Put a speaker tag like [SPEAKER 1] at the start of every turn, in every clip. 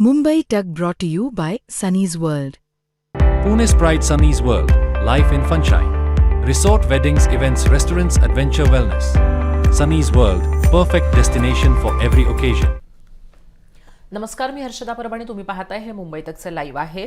[SPEAKER 1] Mumbai Tug brought to you by Sunny's World.
[SPEAKER 2] Pune's Pride Sunny's World, Life in Funshine. Resort weddings, events, restaurants, adventure wellness. Sunny's World, perfect destination for every occasion.
[SPEAKER 3] नमस्कार मी हर्षदा परभणी तुम्ही पाहताय हे Mumbai तकचे live आहे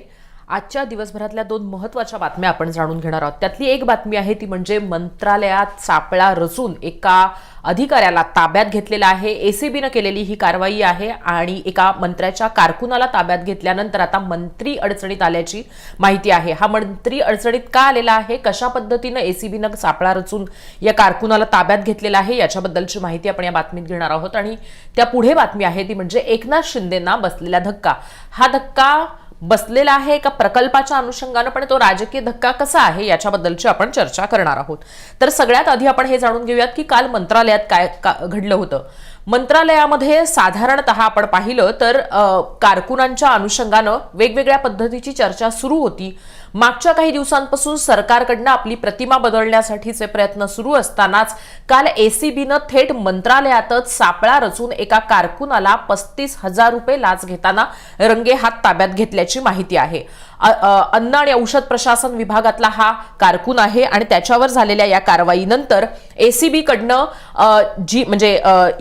[SPEAKER 3] आजच्या दिवसभरातल्या दोन महत्त्वाच्या बातम्या आपण जाणून घेणार आहोत. त्यातली एक बातमी आहे ती म्हणजे मंत्रालयात सापळा रचून एका अधिकाऱ्याला ताब्यात घेतलेला आहे. एसीबीनं केलेली ही कारवाई आहे आणि एका मंत्र्याच्या कारकुनाला ताब्यात घेतल्यानंतर आता मंत्री अडचणीत आल्याची माहिती आहे. हा मंत्री अडचणीत का आलेला आहे? कशा पद्धतीनं एसीबीनं सापळा रचून या कारकुनाला ताब्यात घेतलेला आहे? याच्याबद्दलची माहिती आपण या बातमीत घेणार आहोत. आणि त्या पुढे बातमी आहे ती म्हणजे एकनाथ शिंदेना बसलेला धक्का. हा धक्का बसलेला आहे एका प्रकल्पाच्या अनुषंगानं पण तो राजकीय धक्का कसा आहे याच्याबद्दलची आपण चर्चा करणार आहोत. तर सगळ्यात आधी आपण हे जाणून घेऊयात की काल मंत्रालयात काय का- घडलं होतं. मंत्रालयामध्ये साधारणतः आपण पाहिलं तर कारकुनांच्या अनुषंगानं वेगवेगळ्या पद्धतीची चर्चा सुरू होती. मागच्या काही दिवसांपासून सरकारकडनं आपली प्रतिमा बदलण्यासाठीचे प्रयत्न सुरू असतानाच काल एसीबीनं थेट मंत्रालयातच सापळा रचून एका कारकुनाला पस्तीस हजार रुपये लाच घेताना रंगे हात ताब्यात घेतल्याची माहिती आहे. अन्न आणि औषध प्रशासन विभागातला हा कारकून आहे आणि त्याच्यावर झालेल्या या कारवाईनंतर एसीबी कडनं बीकडनं जी म्हणजे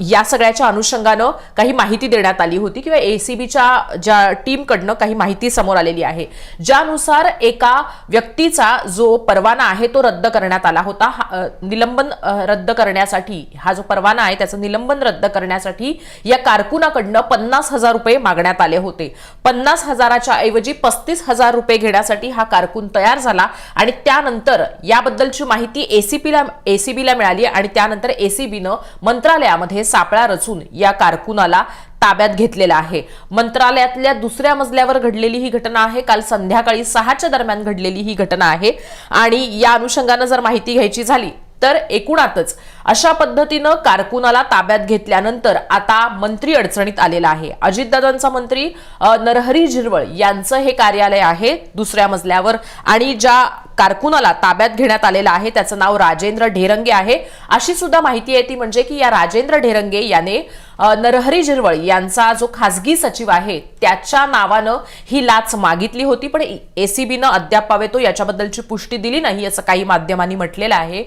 [SPEAKER 3] या सगळ्याच्या अनुषंगानं काही माहिती देण्यात आली होती किंवा एसीबीच्या ज्या टीमकडनं काही माहिती समोर आलेली आहे. ज्यानुसार एका व्यक्तीचा जो परवाना आहे तो रद्द करण्यात आला होता. हा, निलंबन रद्द करण्यासाठी हा जो परवाना आहे त्याचं निलंबन रद्द करण्यासाठी या कारकुनाकडनं पन्नास हजार रुपये मागण्यात आले होते. पन्नास हजाराच्या ऐवजी पस्तीस हजार रुपये घेण्यासाठी हा कारकून तयार झाला आणि त्यानंतर याबद्दलची माहिती एसीपीला एसीबीला मिळाली आणि त्यानंतर एसीबीनं मंत्रालयामध्ये सापळा रचून या कारकुनाला ताब्यात घेतलेला आहे. मंत्रालयातल्या दुसऱ्या मजल्यावर घडलेली ही घटना आहे. काल संध्याकाळी सहाच्या दरम्यान घडलेली ही घटना आहे. आणि या अनुषंगानं जर माहिती घ्यायची झाली तर एकूणातच अशा पद्धतीनं कारकुनाला ताब्यात घेतल्यानंतर आता मंत्री अडचणीत आलेला आहे. अजितदादांचा मंत्री नरहरी झिरवळ यांचं हे कार्यालय आहे दुसऱ्या मजल्यावर आणि ज्या कारकुनाला ताब्यात घेण्यात आलेलं आहे त्याचं नाव राजेंद्र ढेरंगे आहे. अशी सुद्धा माहिती आहे ती म्हणजे की या राजेंद्र ढेरंगे याने नरहरी झिरवळ यांचा जो खासगी सचिव आहे त्याच्या नावानं ही लाच मागितली होती पण एसीबीनं अद्याप पावेतो याच्याबद्दलची पुष्टी दिली नाही असं काही माध्यमांनी म्हटलेलं आहे.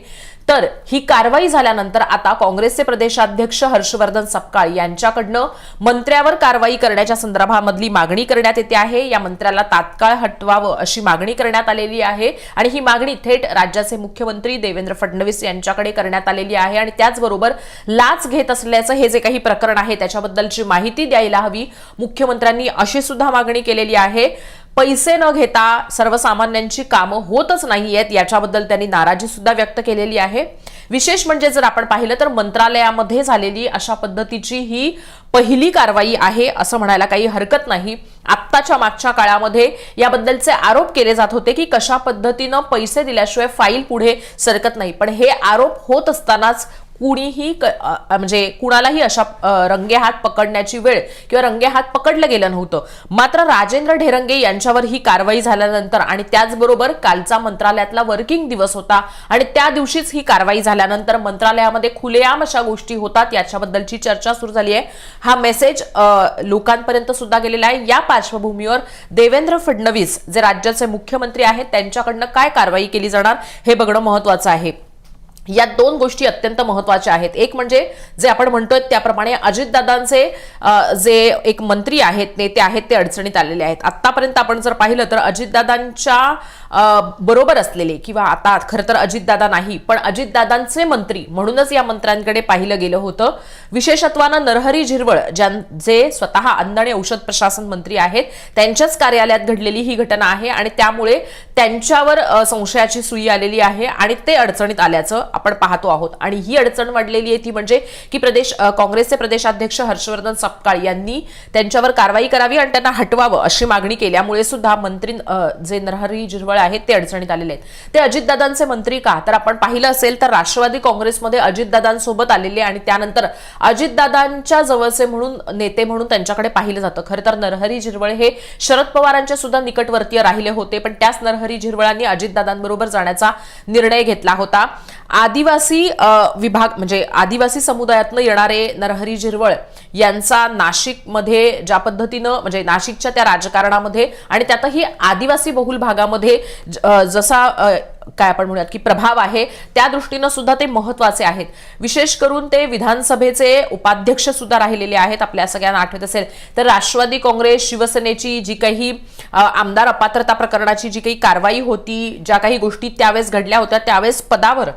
[SPEAKER 3] तर ही कारवाई झाल्यानंतर आता काँग्रेसचे प्रदेशाध्यक्ष हर्षवर्धन सपकाळ यांच्याकडनं मंत्र्यावर कारवाई करण्याच्या संदर्भामधली मागणी करण्यात येते आहे. या मंत्र्याला तात्काळ हटवावं अशी मागणी करण्यात आलेली आहे आणि ही मागणी थेट राज्याचे मुख्यमंत्री देवेंद्र फडणवीस यांच्याकडे करण्यात आलेली आहे आणि त्याचबरोबर लाच घेत असल्याचं हे जे काही प्रकार प्रकरण आहे त्याच्याबद्दलची माहिती द्यायला हवी. मुख्यमंत्र्यांनी अशी सुद्धा मागणी केलेली आहे पैसे न घेता सर्वसामान्यांची कामं होतच नाही आहेत याच्याबद्दल त्यांनी नाराजी सुद्धा व्यक्त केलेली आहे. विशेष म्हणजे जर आपण पाहिलं तर मंत्रालयामध्ये झालेली अशा पद्धतीची ही पहिली कारवाई आहे असं म्हणायला काही हरकत नाही. आत्ताच्या मागच्या काळामध्ये याबद्दलचे आरोप केले जात होते की कशा पद्धतीनं पैसे दिल्याशिवाय फाईल पुढे सरकत नाही. पण हे आरोप होत असतानाच कुणीही क- म्हणजे कुणालाही अशा रंगे हात पकडण्याची वेळ किंवा रंगे हात पकडलं गेलं नव्हतं. मात्र राजेंद्र ढेरंगे यांच्यावर ही कारवाई झाल्यानंतर आणि त्याचबरोबर कालचा मंत्रालयातला वर्किंग दिवस होता आणि त्या दिवशीच ही कारवाई झाल्यानंतर मंत्रालयामध्ये खुलेआम अशा गोष्टी होतात याच्याबद्दलची चर्चा सुरू झाली आहे. हा मेसेज लोकांपर्यंत सुद्धा गेलेला आहे. या पार्श्वभूमीवर देवेंद्र फडणवीस जे राज्याचे मुख्यमंत्री आहेत त्यांच्याकडनं काय कारवाई केली जाणार हे बघणं महत्वाचं आहे. या दोन गोष्टी अत्यंत महत्त्वाच्या आहेत. एक म्हणजे जे आपण म्हणतोय त्याप्रमाणे अजितदादांचे जे एक मंत्री आहेत नेते आहेत ते अडचणीत आलेले आहेत. आतापर्यंत आपण जर पाहिलं तर अजितदादांच्या बरोबर असलेले किंवा आता खरं तर अजितदादा नाही पण अजितदादांचे मंत्री म्हणूनच या मंत्र्यांकडे पाहिलं गेलं होतं. विशेषत्वानं नरहरी झिरवळ ज्यां जे स्वतः अन्न आणि औषध प्रशासन मंत्री आहेत त्यांच्याच कार्यालयात घडलेली ही घटना आहे आणि त्यामुळे त्यांच्यावर संशयाची सुई आलेली आहे आणि ते अडचणीत आल्याचं आपण पाहतो आहोत. आणि ही अडचण वाढलेली आहे ती म्हणजे की प्रदेश काँग्रेसचे प्रदेशाध्यक्ष हर्षवर्धन सपकाळ यांनी त्यांच्यावर कारवाई करावी आणि त्यांना हटवावं अशी मागणी केल्यामुळे सुद्धा मंत्री जे नरहरी झिरवळ आहेत ते अडचणीत आलेले आहेत. ते अजितदादांचे मंत्री का? तर आपण पाहिलं असेल तर राष्ट्रवादी काँग्रेसमध्ये अजितदादांसोबत आलेले आणि त्यानंतर अजितदादांच्या जवळचे म्हणून नेते म्हणून त्यांच्याकडे पाहिलं जातं. खरं तर नरहरी झिरवळ हे शरद पवारांच्या सुद्धा निकटवर्तीय राहिले होते पण त्याच नरहरी झिरवळांनी अजितदादांबरोबर जाण्याचा निर्णय घेतला होता. आदिवासी विभाग म्हणजे आदिवासी समुदायातनं येणारे नरहरी झिरवळ यांचा नाशिकमध्ये ज्या पद्धतीनं म्हणजे नाशिकच्या त्या राजकारणामध्ये आणि त्यातही आदिवासी बहुल भागामध्ये ज- जसा काय आपण म्हणूयात की प्रभाव आहे त्या दृष्टीनं सुद्धा ते महत्त्वाचे आहेत. विशेष करून ते विधानसभेचे उपाध्यक्ष सुद्धा राहिलेले आहेत आपल्या सगळ्यांना आठवत असेल तर राष्ट्रवादी काँग्रेस शिवसेनेची जी काही आमदार अपात्रता प्रकरणाची जी काही कारवाई होती ज्या काही गोष्टी त्यावेळेस घडल्या होत्या त्यावेळेस पदावर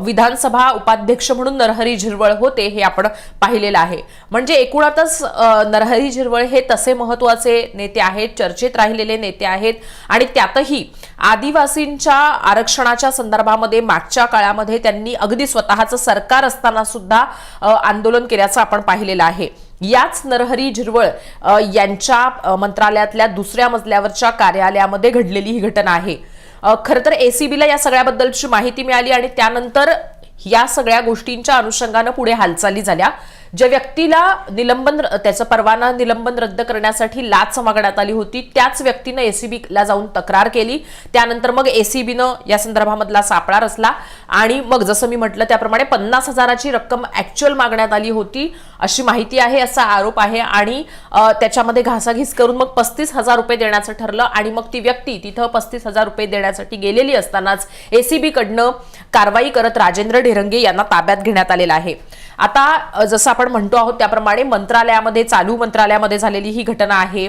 [SPEAKER 3] विधानसभा उपाध्यक्ष म्हणून नरहरी झिरवळ होते हे आपण पाहिलेलं आहे. म्हणजे एकूणातच नरहरी झिरवळ हे तसे महत्त्वाचे नेते आहेत चर्चेत राहिलेले नेते आहेत आणि त्यातही आदिवासींच्या आरक्षणाच्या संदर्भामध्ये मागच्या काळामध्ये त्यांनी अगदी स्वतःचं सरकार असताना सुद्धा आंदोलन केल्याचं आपण पाहिलेलं आहे. याच नरहरी झिरवळ यांच्या मंत्रालयातल्या दुसऱ्या मजल्यावरच्या कार्यालयामध्ये घडलेली ही घटना आहे. खरं तर एसीबीला या सगळ्याबद्दलची माहिती मिळाली आणि त्यानंतर या सगळ्या गोष्टींच्या अनुषंगानं पुढे हालचाली झाल्या. ज्या व्यक्तीला निलंबन त्याचं परवाना निलंबन रद्द करण्यासाठी लाच मागण्यात आली होती त्याच व्यक्तीनं एसीबीला जाऊन तक्रार केली. त्यानंतर मग एसीबीनं या संदर्भामधला सापळा रचला आणि मग जसं मी म्हटलं त्याप्रमाणे पन्नास हजाराची रक्कम ऍक्च्युअल मागण्यात आली होती अशी माहिती आहे असा आरोप आहे आणि त्याच्यामध्ये घासाघीस करून मग पस्तीस हजार रुपये देण्याचं ठरलं आणि मग ती व्यक्ती तिथं पस्तीस हजार रुपये देण्यासाठी गेलेली असतानाच एसीबीकडनं कारवाई करत राजेंद्र ढेरंगे यांना ताब्यात घेण्यात आलेलं आहे. आता जसं आपण म्हणतो आहोत त्याप्रमाणे मंत्रालयामध्ये चालू मंत्रालयामध्ये झालेली ही घटना आहे.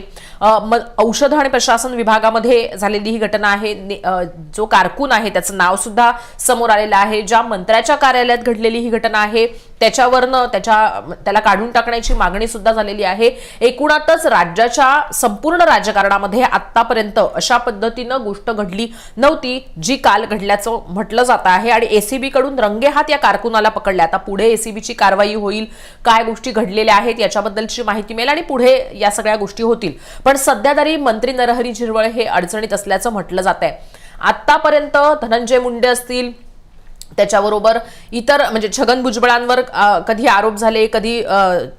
[SPEAKER 3] औषध आणि प्रशासन विभागामध्ये झालेली ही घटना आहे. ने- जो कारकून आहे त्याचं नाव सुद्धा समोर आलेलं आहे. ज्या मंत्र्याच्या कार्यालयात घडलेली ही घटना आहे त्याच्यावरनं त्याच्या त्याला काढून टाकण्याची मागणी सुद्धा झालेली आहे. एकूणातच राज्याच्या संपूर्ण राजकारणामध्ये आतापर्यंत अशा पद्धतीनं गोष्ट घडली नव्हती जी काल घडल्याचं म्हटलं जात आहे. आणि एसीबी कडून रंगेहात या कारकुनाला पकडल्या. आता पुढे एसीबीची कारवाई होईल काय गोष्टी घडलेल्या आहेत याच्याबद्दलची माहिती मिळेल आणि पुढे या सगळ्या गोष्टी होतील. पण सध्या तरी मंत्री नरहरी झिरवळ हे अडचणीत असल्याचं म्हटलं जात आहे आतापर्यंत धनंजय मुंडे असतील त्याच्याबरोबर इतर म्हणजे छगन भुजबळांवर कधी आरोप झाले कधी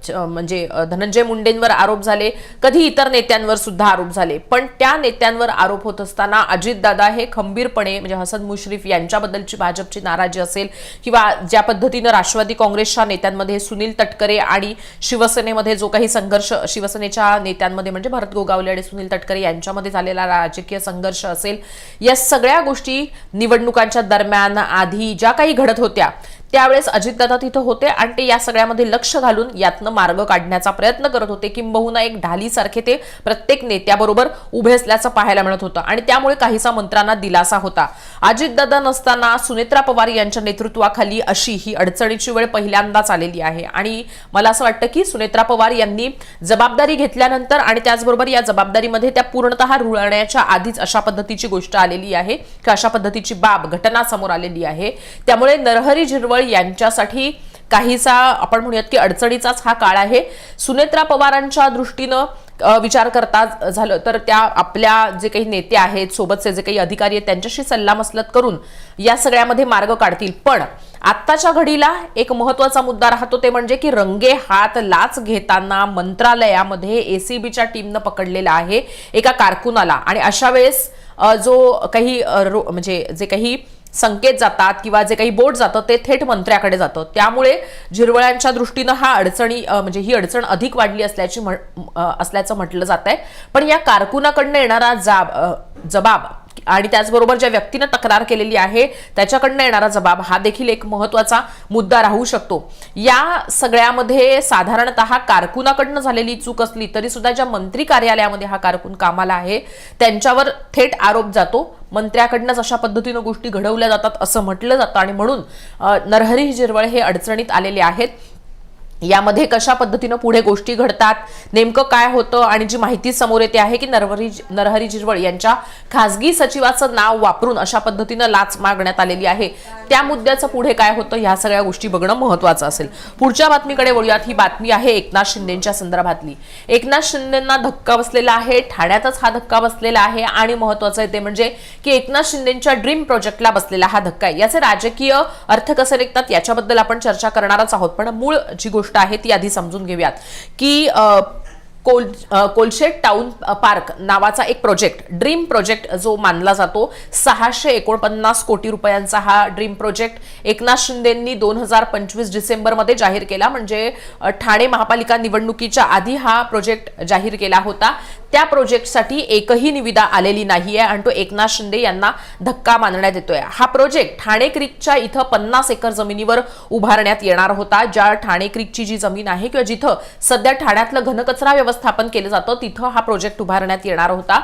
[SPEAKER 3] म्हणजे धनंजय मुंडेंवर आरोप झाले कधी इतर नेत्यांवर सुद्धा आरोप झाले. पण त्या नेत्यांवर आरोप होत असताना अजितदादा हे खंबीरपणे म्हणजे हसन मुश्रीफ यांच्याबद्दलची भाजपची नाराजी असेल किंवा ज्या पद्धतीनं राष्ट्रवादी काँग्रेसच्या नेत्यांमध्ये सुनील तटकरे आणि शिवसेनेमध्ये जो काही संघर्ष शिवसेनेच्या नेत्यांमध्ये म्हणजे भरत गोगावले आणि सुनील तटकरे यांच्यामध्ये झालेला राजकीय संघर्ष असेल या सगळ्या गोष्टी निवडणुकांच्या दरम्यान आधी ज्या काही घडत होत्या त्यावेळेस अजितदादा तिथं होते आणि ते या सगळ्यामध्ये लक्ष घालून यातनं मार्ग काढण्याचा प्रयत्न करत होते. किंबहुना एक ढालीसारखे ते प्रत्येक नेत्याबरोबर उभे असल्याचं पाहायला मिळत होतं आणि त्यामुळे काहीसा मंत्र्यांना दिलासा होता. अजितदादा नसताना सुनेत्रा पवार यांच्या नेतृत्वाखाली अशी ही अडचणीची वेळ पहिल्यांदाच आलेली आहे. आणि मला असं वाटतं की सुनेत्रा पवार यांनी जबाबदारी घेतल्यानंतर आणि त्याचबरोबर या जबाबदारीमध्ये त्या पूर्णतः रुळण्याच्या आधीच अशा पद्धतीची गोष्ट आलेली आहे की अशा पद्धतीची बाब घटना समोर आलेली आहे. त्यामुळे नरहरी झिरवळ यांच्यासाठी काहीसा आपण म्हणूयात की अडचणीचाच हा काळ आहे. सुनेत्रा पवारांच्या दृष्टीनं विचार करता झालं तर त्या आपल्या जे काही नेते आहेत सोबतचे जे काही अधिकारी आहेत त्यांच्याशी सल्लामसलत करून या सगळ्यामध्ये मार्ग काढतील. पण आत्ताच्या घडीला एक महत्त्वाचा मुद्दा राहतो ते म्हणजे की रंगे हात लाच घेताना मंत्रालयामध्ये एसीबीच्या टीमनं पकडलेला आहे एका कारकुनाला. आणि अशा वेळेस जो काही म्हणजे जे काही संकेत जातात किंवा जे काही बोट जातं ते थेट मंत्र्याकडे जातं. त्यामुळे झिरवळ्यांच्या दृष्टीनं हा अडचणी म्हणजे ही अडचण अधिक वाढली असल्याची म्हण- असल्याचं म्हटलं जात आहे पण या कारकुनाकडनं येणारा जाब जबाब आणि त्याचबरोबर ज्या व्यक्तीनं तक्रार केलेली आहे त्याच्याकडनं येणारा जबाब हा देखील एक महत्त्वाचा मुद्दा राहू शकतो. या सगळ्यामध्ये साधारणतः कारकुनाकडनं झालेली चूक असली तरी सुद्धा ज्या मंत्री कार्यालयामध्ये हा कारकून कामाला आहे त्यांच्यावर थेट आरोप जातो. मंत्र्याकडनंच अशा पद्धतीनं गोष्टी घडवल्या जातात असं म्हटलं जातं आणि म्हणून नरहरी झिरवळ हे अडचणीत आलेले आहेत. यामध्ये कशा पद्धतीनं पुढे गोष्टी घडतात नेमकं काय होतं आणि जी माहिती समोर येते आहे की नरहरी नरहरी झिरवळ यांच्या खासगी सचिवाचं नाव वापरून अशा पद्धतीनं लाच मागण्यात आलेली आहे. त्या मुद्द्याचं पुढे काय होतं ह्या सगळ्या गोष्टी बघणं महत्वाचं असेल. पुढच्या बातमीकडे वळूयात. ही बातमी आहे एकनाथ शिंदेच्या संदर्भातली. एकनाथ शिंदेंना धक्का बसलेला आहे ठाण्यातच हा धक्का बसलेला आहे आणि महत्वाचं आहे ते म्हणजे की एकनाथ शिंदेच्या ड्रीम प्रोजेक्टला बसलेला हा धक्का आहे. याचे राजकीय अर्थ कसे निघतात याच्याबद्दल आपण चर्चा करणारच आहोत. पण मूळ जी गोष्ट आहे ती आधी समजून घेऊयात की कोल कोलशेट टाउन पार्क नावाचा एक प्रोजेक्ट ड्रीम प्रोजेक्ट जो मानला जातो सहाशे एकोणपन्नास कोटी रुपयांचा हा ड्रीम प्रोजेक्ट एकनाथ शिंदेंनी दोन हजार पंचवीस डिसेंबरमध्ये जाहीर केला. म्हणजे ठाणे महापालिका निवडणुकीच्या आधी हा प्रोजेक्ट जाहीर केला होता. त्या प्रोजेक्टसाठी एकही निविदा आलेली नाहीये आणि तो एकनाथ शिंदे यांना धक्का मानण्यात येतोय. हा प्रोजेक्ट ठाणे क्रीकच्या इथं पन्नास एकर जमिनीवर उभारण्यात येणार होता. ज्या ठाणे क्रीकची जी जमीन आहे किंवा जिथं सध्या ठाण्यातलं घनकचरा व्यवस्थापन केलं जातं तिथं हा प्रोजेक्ट उभारण्यात येणार होता.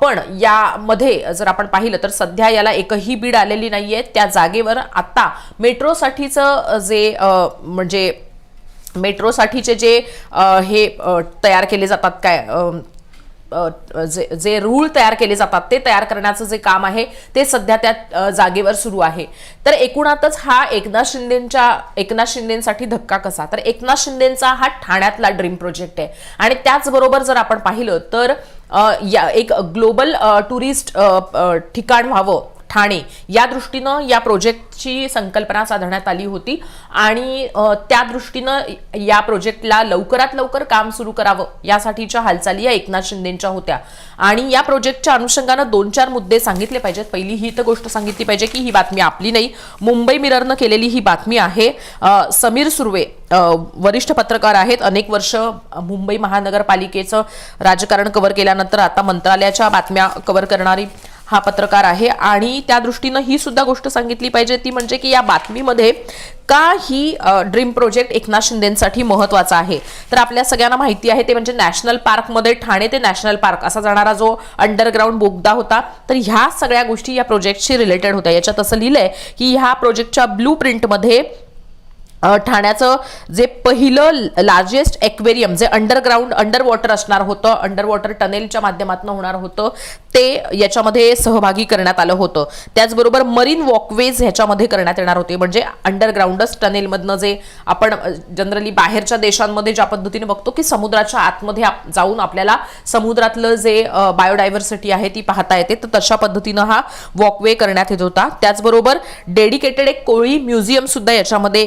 [SPEAKER 3] पण यामध्ये जर आपण पाहिलं तर सध्या याला एकही बीड आलेली नाहीये. त्या जागेवर आता मेट्रोसाठीचं जे म्हणजे मेट्रोसाठीचे जे हे तयार केले जातात काय जे जे रूळ तयार केले जातात ते तयार करण्याचं जे काम आहे ते सध्या त्या जागेवर सुरू आहे. तर एकूणातच हा एकनाथ शिंदेच्या एकनाथ शिंदेसाठी धक्का कसा? तर एकनाथ शिंदेचा हा ठाण्यातला ड्रीम प्रोजेक्ट आहे. आणि त्याचबरोबर जर आपण पाहिलं तर या एक ग्लोबल टुरिस्ट ठिकाण व्हावं ठाणे. या दृष्टीनं या प्रोजेक्टची संकल्पना साधण्यात आली होती आणि त्या दृष्टीनं या प्रोजेक्टला लवकरात लवकर काम सुरू करावं यासाठीच्या हालचाली या एकनाथ शिंदेच्या होत्या. आणि या प्रोजेक्टच्या अनुषंगानं दोन चार मुद्दे सांगितले पाहिजेत. पहिली ही तर गोष्ट सांगितली पाहिजे की ही बातमी आपली नाही. मुंबई मिररनं केलेली ही बातमी आहे. समीर सुर्वे वरिष्ठ पत्रकार आहेत. अनेक वर्ष मुंबई महानगरपालिकेचं राजकारण कव्हर केल्यानंतर आता मंत्रालयाच्या बातम्या कव्हर करणारी हा पत्रकार आहे आणि त्या दृष्टीनं ही सुद्धा गोष्ट सांगितली पाहिजे ती म्हणजे की या बातमीमध्ये का ही ड्रीम प्रोजेक्ट एकनाथ शिंदेसाठी महत्त्वाचा आहे? तर आपल्या सगळ्यांना माहिती आहे ते म्हणजे नॅशनल पार्कमध्ये ठाणे ते नॅशनल पार्क असा जाणारा जो अंडरग्राऊंड बोगदा होता तर ह्या सगळ्या गोष्टी या प्रोजेक्टशी रिलेटेड होत्या. याच्यात असं लिहिलंय की ह्या प्रोजेक्टच्या ब्लू प्रिंटमध्ये ठाण्याचं जे पहिलं लार्जेस्ट एक्वेरियम जे अंडरग्राऊंड अंडर वॉटर असणार होतं अंडर वॉटर टनेलच्या माध्यमातून होणार होतं ते याच्यामध्ये सहभागी करण्यात आलं होतं. त्याचबरोबर मरीन वॉकवेज ह्याच्यामध्ये करण्यात येणार होते. म्हणजे अंडरग्राऊंडच टनेलमधनं जे आपण जनरली बाहेरच्या देशांमध्ये ज्या पद्धतीने बघतो की समुद्राच्या आतमध्ये आप- जाऊन आपल्याला समुद्रातलं जे बायोडायव्हर्सिटी आहे ती पाहता येते. तर तशा पद्धतीनं हा वॉकवे करण्यात येत होता. त्याचबरोबर डेडिकेटेड एक कोळी म्युझियमसुद्धा याच्यामध्ये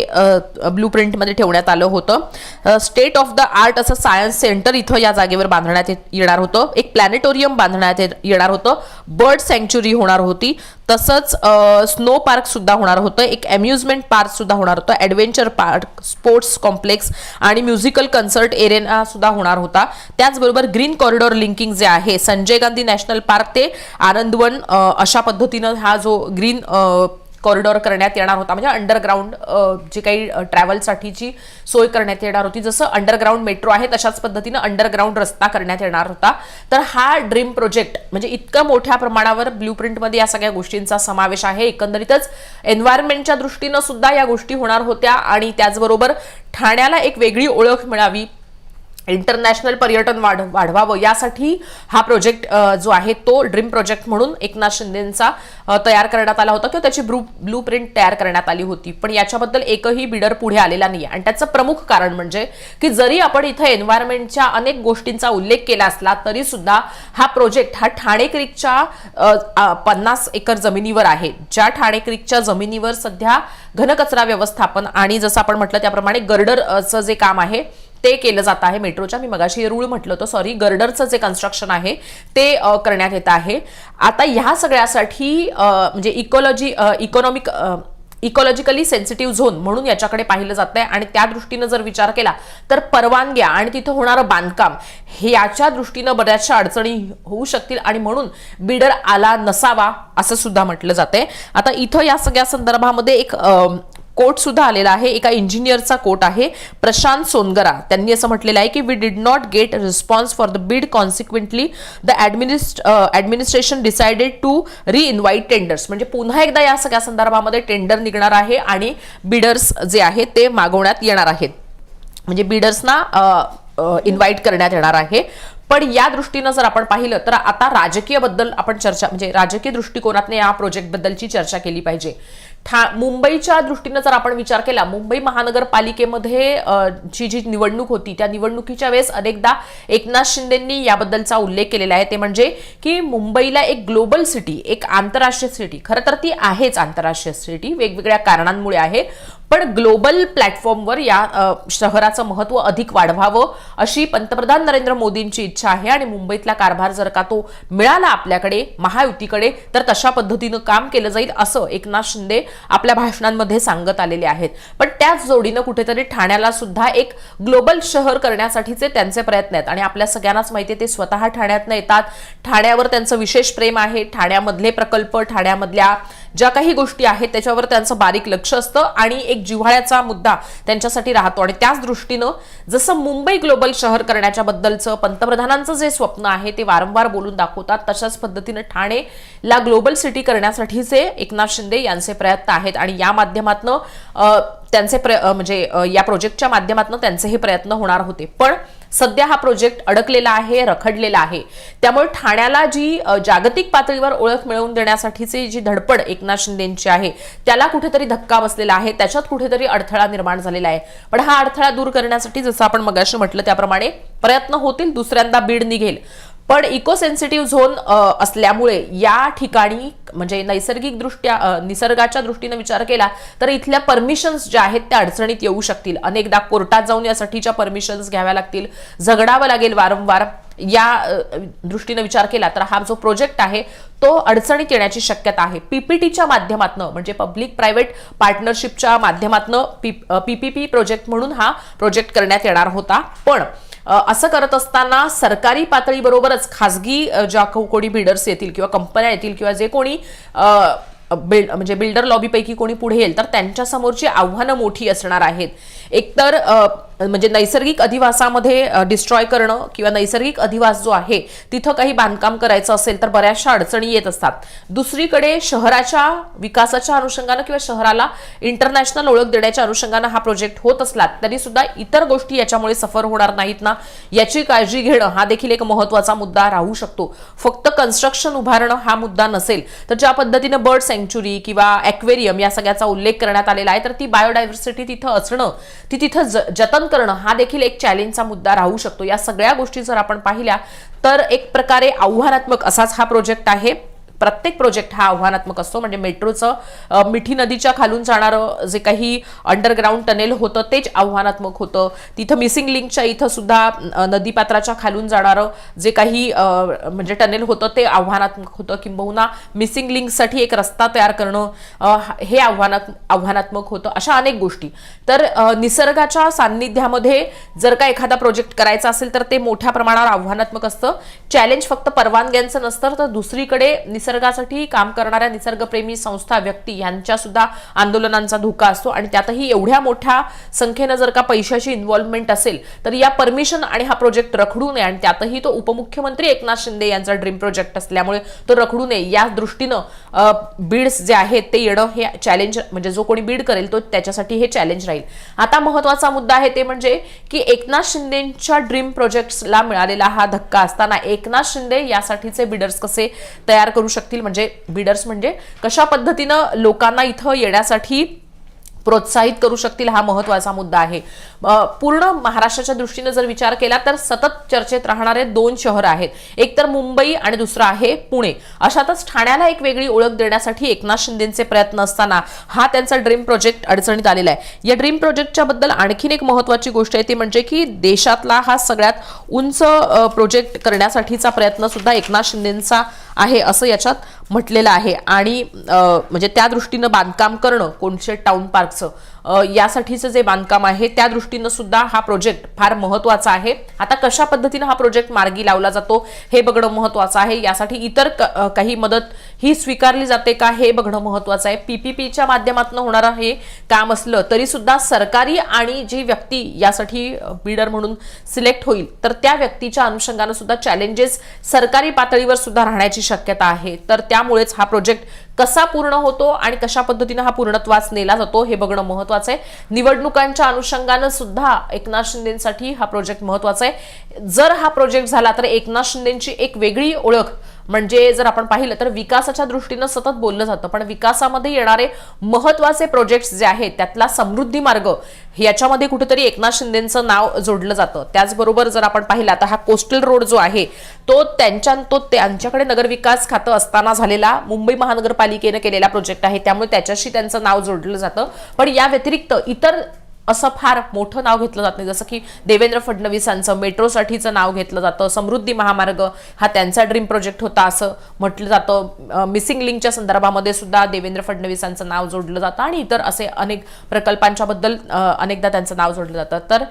[SPEAKER 3] ब्लू प्रिंटमध्ये ठेवण्यात आलं होतं. स्टेट ऑफ द आर्ट असं सायन्स सेंटर इथं या जागेवर बांधण्यात येणार होतं. एक प्लॅनेटोरियम बांधण्यात येणार होतं. बर्ड सँक्च्युरी होणार होती. तसंच स्नो पार्क सुद्धा होणार होतं. एक अम्युजमेंट पार्क सुद्धा होणार होतं. ॲडव्हेंचर पार्क स्पोर्ट्स कॉम्प्लेक्स आणि म्युझिकल कन्सर्ट एरेना सुद्धा होणार होता. त्याचबरोबर ग्रीन कॉरिडॉर लिंकिंग जे आहे संजय गांधी नॅशनल पार्क ते आनंदवन अशा पद्धतीनं हा जो ग्रीन कॉरिडॉर करण्यात येणार होता. म्हणजे अंडरग्राऊंड जे काही ट्रॅव्हलसाठीची सोय करण्यात येणार होती जसं अंडरग्राऊंड मेट्रो आहे तशाच पद्धतीनं अंडरग्राऊंड रस्ता करण्यात येणार होता. तर हा ड्रीम प्रोजेक्ट म्हणजे इतकं मोठ्या प्रमाणावर ब्ल्यू प्रिंटमध्ये या सगळ्या गोष्टींचा समावेश आहे. एकंदरीतच एन्व्हायरमेंटच्या दृष्टीनं सुद्धा या गोष्टी होणार होत्या आणि त्याचबरोबर ठाण्याला एक वेगळी ओळख मिळावी. इंटरनॅशनल पर्यटन वाढ वाढवावं यासाठी हा प्रोजेक्ट जो आहे तो ड्रीम प्रोजेक्ट म्हणून एकनाथ शिंदेचा तयार करण्यात आला होता किंवा त्याची ब्लू ब्लू प्रिंट तयार करण्यात आली होती. पण याच्याबद्दल एकही बिडर पुढे आलेला नाही आणि त्याचं प्रमुख कारण म्हणजे की जरी आपण इथं एन्व्हायरमेंटच्या अनेक गोष्टींचा उल्लेख केला असला तरी सुद्धा हा प्रोजेक्ट हा ठाणे क्रिकच्या पन्नास एकर जमिनीवर आहे. ज्या ठाणे क्रिकच्या जमिनीवर सध्या घनकचरा व्यवस्थापन आणि जसं आपण म्हटलं त्याप्रमाणे गर्डरचं जे काम आहे ते केलं जात आहे मेट्रोच्या. मी मगाशी रूळ म्हटलं होतं. सॉरी गर्डरचं जे कन्स्ट्रक्शन आहे ते करण्यात येत आहे. आता ह्या सगळ्यासाठी म्हणजे ecology economic ecologically sensitive zone म्हणून याच्याकडे पाहिलं जात आहे. आणि त्या दृष्टीनं जर विचार केला तर परवानग्या आणि तिथं होणारं बांधकाम हे याच्या दृष्टीनं बऱ्याचशा अडचणी होऊ शकतील आणि म्हणून बिडर आला नसावा असं सुद्धा म्हटलं जाते आता इथं या सगळ्या संदर्भामध्ये एक कोट सुद्धा आलेला आहे. एका इंजिनियरचा कोट आहे. प्रशांत सोनगरा. त्यांनी असं म्हटलेलं आहे की we did not get response for the bid consequently the ऍडमिनिस्ट administration decided to reinvite tenders म्हणजे पुन्हा एकदा या सगळ्या संदर्भामध्ये टेंडर निघणार आहे आणि बिडर्स जे आहेत ते मागवण्यात येणार आहेत. म्हणजे बिडर्सना इन्व्हाइट करण्यात येणार आहे. पण या दृष्टीनं जर आपण पाहिलं तर आता राजकीयबद्दल आपण चर्चा म्हणजे राजकीय दृष्टिकोनातने या प्रोजेक्टबद्दलची चर्चा केली पाहिजे. ठा मुंबईच्या दृष्टीनं जर आपण विचार केला मुंबई महानगरपालिकेमध्ये जी जी निवडणूक होती त्या निवडणुकीच्या वेळेस अनेकदा एकनाथ शिंदेंनी याबद्दलचा उल्लेख केलेला आहे. ते म्हणजे की मुंबईला एक ग्लोबल सिटी एक आंतरराष्ट्रीय सिटी खरं तर ती आहेच आंतरराष्ट्रीय सिटी वेगवेगळ्या कारणांमुळे आहे. पण ग्लोबल प्लॅटफॉर्मवर या शहराचं महत्त्व अधिक वाढवावं अशी पंतप्रधान नरेंद्र मोदींची इच्छा आहे आणि मुंबईतला कारभार जर का तो मिळाला आपल्याकडे महायुतीकडे तर तशा पद्धतीनं काम केलं जाईल असं एकनाथ शिंदे आपल्या भाषणांमध्ये सांगत आलेले आहेत. पण त्याच जोडीनं कुठेतरी ठाण्याला सुद्धा एक ग्लोबल शहर करण्यासाठीचे त्यांचे प्रयत्न आहेत. आणि आपल्या सगळ्यांनाच माहिती आहे ते स्वतः ठाण्यातनं येतात. ठाण्यावर त्यांचं विशेष प्रेम आहे. ठाण्यामधले प्रकल्प ठाण्यामधल्या ज्या काही गोष्टी आहेत त्याच्यावर त्यांचं बारीक लक्ष असतं आणि एक जिव्हाळ्याचा मुद्दा त्यांच्यासाठी राहतो. आणि त्याच दृष्टीनं जसं मुंबई ग्लोबल शहर करण्याच्या बद्दलचं पंतप्रधानांचं जे स्वप्न आहे ते वारंवार बोलून दाखवतात तशाच पद्धतीनं ठाणेला ग्लोबल सिटी करण्यासाठीचे एकनाथ शिंदे यांचे प्रयत्न आहेत. आणि या माध्यमातनं त्यांचे प्र म्हणजे या प्रोजेक्टच्या माध्यमातून त्यांचे हे प्रयत्न होणार होते. पण सध्या हा प्रोजेक्ट अडकलेला आहे रखडलेला आहे. त्यामुळे ठाण्याला जी जागतिक पातळीवर ओळख मिळवून देण्यासाठीची जी धडपड एकनाथ शिंदेची आहे त्याला कुठेतरी धक्का बसलेला आहे त्याच्यात कुठेतरी अडथळा निर्माण झालेला आहे. पण हा अडथळा दूर करण्यासाठी जसं आपण मगाशी म्हटलं त्याप्रमाणे प्रयत्न होतील दुसऱ्यांदा बीड निघेल. पण इको सेन्सिटिव्ह झोन असल्यामुळे या ठिकाणी म्हणजे नैसर्गिकदृष्ट्या निसर्गाच्या दृष्टीने विचार केला तर इथल्या परमिशन्स ज्या आहेत त्या अडचणीत येऊ शकतील. अनेकदा कोर्टात जाऊन यासाठीच्या परमिशन्स घ्याव्या लागतील. झगडावं लागेल वारंवार. या दृष्टीनं विचार केला तर हा जो प्रोजेक्ट आहे तो अडचणीत येण्याची शक्यता आहे. पीपीटीच्या माध्यमातनं म्हणजे पब्लिक प्रायव्हेट पार्टनरशिपच्या माध्यमातनं पीपीपी प्रोजेक्ट म्हणून हा प्रोजेक्ट करण्यात येणार होता. पण असं करत असताना सरकारी पातळीबरोबरच खाजगी ज्या कोणी बिल्डर्स येतील किंवा कंपन्या येतील किंवा जे कोणी बिल्ड म्हणजे बिल्डर लॉबीपैकी कोणी पुढे येईल तर त्यांच्यासमोरची आव्हानं मोठी असणार आहेत. एकतर म्हणजे नैसर्गिक अधिवासामध्ये डिस्ट्रॉय करणं किंवा नैसर्गिक अधिवास जो आहे तिथं काही बांधकाम करायचं असेल तर बऱ्याचशा अडचणी येत असतात. दुसरीकडे शहराच्या विकासाच्या अनुषंगानं किंवा शहराला इंटरनॅशनल ओळख देण्याच्या अनुषंगानं हा प्रोजेक्ट होत असला तरी सुद्धा इतर गोष्टी याच्यामुळे सफर होणार नाहीत ना? याची काळजी घेणं हा देखील एक महत्त्वाचा मुद्दा राहू शकतो. फक्त कन्स्ट्रक्शन उभारणं हा मुद्दा नसेल तर ज्या पद्धतीनं बर्ड सँक्च्युरी किंवा ॲक्वेरियम या सगळ्याचा उल्लेख करण्यात आलेला आहे तर ती बायोडायव्हर्सिटी तिथं असणं ती तिथं ज- जतन करणं हा देखील एक चॅलेंजचा मुद्दा राहू शकतो. या सगळ्या गोष्टी जर आपण पाहिल्या तर एक प्रकारे आव्हानात्मक असाच हा प्रोजेक्ट आहे. प्रत्येक प्रोजेक्ट हा आव्हानात्मक असतो. म्हणजे मेट्रोचं मिठी नदीच्या खालून जाणारं जे काही अंडरग्राऊंड टनेल होतं तेच आव्हानात्मक होतं. तिथं मिसिंग लिंकच्या इथं सुद्धा नदीपात्राच्या खालून जाणारं जे काही म्हणजे टनेल होतं ते आव्हानात्मक होतं. किंबहुना मिसिंग लिंकसाठी एक रस्ता तयार करणं हे आव्हानात आव्हानात्मक होतं अशा अनेक गोष्टी. तर निसर्गाच्या सान्निध्यामध्ये जर का एखादा प्रोजेक्ट करायचा असेल तर ते मोठ्या प्रमाणावर आव्हानात्मक असतं. चॅलेंज फक्त परवानग्यांचं नसतं तर दुसरीकडे निसर्ग निसर्गासाठी काम करणाऱ्या निसर्गप्रेमी संस्था व्यक्ती यांच्या सुद्धा आंदोलनांचा धोका असतो. आणि त्यातही एवढ्या मोठ्या संख्येनं जर का पैशाची इन्व्हॉल्वमेंट असेल तर या परमिशन आणि हा प्रोजेक्ट रखडू नये. आणि त्यातही तो उपमुख्यमंत्री एकनाथ शिंदे यांचा ड्रीम प्रोजेक्ट असल्यामुळे तो रखडू नये. या दृष्टीनं बीड्स जे आहेत ते येणं हे चॅलेंज म्हणजे जो कोणी बीड करेल तो त्याच्यासाठी हे चॅलेंज राहील. आता महत्त्वाचा मुद्दा आहे ते म्हणजे की एकनाथ शिंदेच्या ड्रीम प्रोजेक्ट्सला मिळालेला हा धक्का असताना एकनाथ शिंदे यासाठीचे बिडर्स कसे तयार करू शकतील. म्हणजे बिडर्स म्हणजे कशा पद्धतीनं लोकांना इथं येण्यासाठी प्रोत्साहित करू शकतील हा महत्त्वाचा मुद्दा आहे. पूर्ण महाराष्ट्राच्या दृष्टीने जर विचार केला तर सतत चर्चेत राहणारे दोन शहर आहेत. एक तर मुंबई आणि दुसरं आहे पुणे. अशातच ठाण्याला एक वेगळी ओळख देण्यासाठी एकनाथ शिंदेचे प्रयत्न असताना हा त्यांचा ड्रीम प्रोजेक्ट अडचणीत आलेला आहे. या ड्रीम प्रोजेक्टच्या बद्दल आणखीन एक महत्वाची गोष्ट आहे ती म्हणजे की देशातला हा सगळ्यात उंच प्रोजेक्ट करण्यासाठीचा प्रयत्न सुद्धा एकनाथ शिंदेचा आहे असं याच्यात म्हटलेलं आहे. आणि म्हणजे त्या दृष्टीनं बांधकाम करणं कोणचे टाउन पार्क अ, यासाठीचं जे बांधकाम आहे त्या दृष्टीनं सुद्धा हा प्रोजेक्ट फार महत्त्वाचा आहे. आता कशा पद्धतीनं हा प्रोजेक्ट मार्गी लावला जातो हे बघणं महत्वाचं आहे. यासाठी इतर क- काही मदत ही स्वीकारली जाते का हे बघणं महत्वाचं आहे. पीपीपीच्या माध्यमातून होणारं हे काम असलं तरी सुद्धा सरकारी आणि जी व्यक्ती यासाठी बिडर म्हणून सिलेक्ट होईल तर त्या व्यक्तीच्या अनुषंगानं सुद्धा चॅलेंजेस सरकारी पातळीवर सुद्धा राहण्याची शक्यता आहे. तर त्यामुळेच हा प्रोजेक्ट कसा पूर्ण होतो आणि कशा पद्धतीनं हा पूर्णत्वास नेला जातो हे बघणं महत्वाचं आहे. निवडणुकांच्या अनुषंगानं सुद्धा एकनाथ शिंदेसाठी हा प्रोजेक्ट महत्त्वाचा आहे. जर हा प्रोजेक्ट झाला तर एकनाथ शिंदेची एक वेगळी ओळख म्हणजे जर आपण पाहिलं तर विकासाच्या दृष्टीनं सतत बोललं जातं पण विकासामध्ये येणारे महत्त्वाचे प्रोजेक्ट्स जे आहेत त्यातला समृद्धी मार्ग याच्यामध्ये कुठेतरी एकनाथ शिंदेचं नाव जोडलं जातं. त्याचबरोबर जर आपण पाहिला तर हा कोस्टल रोड जो आहे तो त्यांच्या तो त्यांच्याकडे नगरविकास खातं असताना झालेला मुंबई महानगरपालिकेनं केलेला प्रोजेक्ट आहे त्यामुळे त्याच्याशी त्यांचं नाव जोडलं जातं. पण या व्यतिरिक्त इतर असं फार मोठं नाव घेतलं जात नाही. जसं की देवेंद्र फडणवीसांचं मेट्रोसाठीचं नाव घेतलं जातं समृद्धी महामार्ग हा त्यांचा ड्रीम प्रोजेक्ट होता असं म्हटलं जातं. मिसिंग लिंकच्या संदर्भामध्ये सुद्धा देवेंद्र फडणवीसांचं नाव जोडलं जातं आणि इतर असे अनेक प्रकल्पांच्याबद्दल अनेकदा त्यांचं नाव जोडलं जातं. तर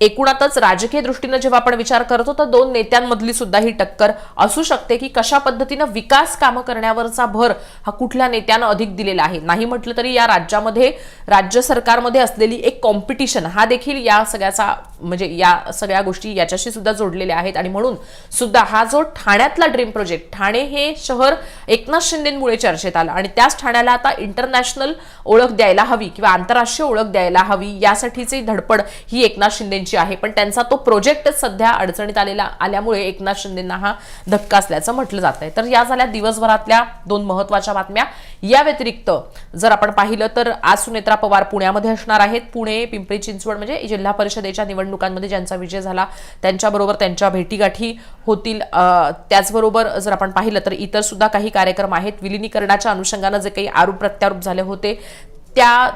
[SPEAKER 3] एकूणातच राजकीय दृष्टीनं जेव्हा आपण विचार करतो तर दोन नेत्यांमधली सुद्धा ही टक्कर असू शकते की कशा पद्धतीनं विकास कामं करण्यावरचा भर हा कुठल्या नेत्यानं अधिक दिलेला आहे. नाही म्हटलं तरी या राज्यामध्ये राज्य सरकारमध्ये असलेली एक कॉम्पिटिशन हा देखील या सगळ्याचा म्हणजे या सगळ्या गोष्टी याच्याशी सुद्धा जोडलेल्या आहेत. आणि म्हणून सुद्धा हा जो ठाण्यातला ड्रीम प्रोजेक्ट ठाणे हे शहर एकनाथ शिंदेमुळे चर्चेत आलं. आणि त्याच ठाण्याला आता इंटरनॅशनल ओळख द्यायला हवी किंवा आंतरराष्ट्रीय ओळख द्यायला हवी यासाठीची धडपड ही एकनाथ शिंदेची आहे. पण त्यांचा तो प्रोजेक्टच सध्या अडचणीत आलेला आल्यामुळे एकनाथ शिंदेंना हा धक्का असल्याचं म्हटलं जात आहे तर या झाल्या दिवसभरातल्या दोन महत्त्वाच्या बातम्या. या व्यतिरिक्त जर आपण पाहिलं तर आज सुनेत्रा पवार पुण्यामध्ये असणार आहेत. पुणे पिंपरी चिंचवड म्हणजे जिल्हा परिषदेच्या निवडणुकांमध्ये ज्यांचा विजय झाला त्यांच्याबरोबर त्यांच्या भेटीगाठी होतील. त्याचबरोबर जर आपण पाहिलं तर इतर सुद्धा काही कार्यक्रम आहेत. विलिनीकरणाच्या अनुषंगानं जे काही आरोप प्रत्यारोप झाले होते त्या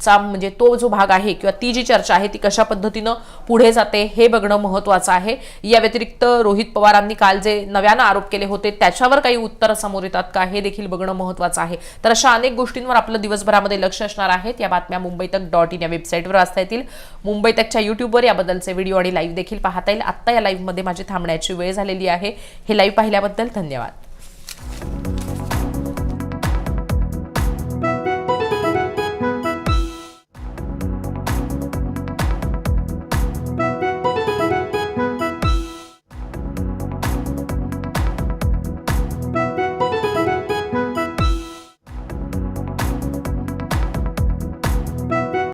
[SPEAKER 3] चा म्हणजे तो जो भाग आहे किंवा ती जी चर्चा आहे ती कशा पद्धतीनं पुढे जाते हे बघणं महत्वाचं आहे. या व्यतिरिक्त रोहित पवारांनी काल जे नव्यानं आरोप केले होते त्याच्यावर काही उत्तर समोर येतात का हे देखील बघणं महत्वाचं आहे. तर अशा अनेक गोष्टींवर आपलं दिवसभरामध्ये लक्ष असणार आहेत. या बातम्या मुंबई तक डॉट इन या वेबसाईटवर वाचता येतील. मुंबई तकच्या युट्यूबवर याबद्दलचे व्हिडिओ आणि लाईव्ह देखील पाहता येईल. आत्ता या लाईव्हमध्ये माझी थांबण्याची वेळ झालेली आहे. हे लाईव्ह पाहिल्याबद्दल धन्यवाद.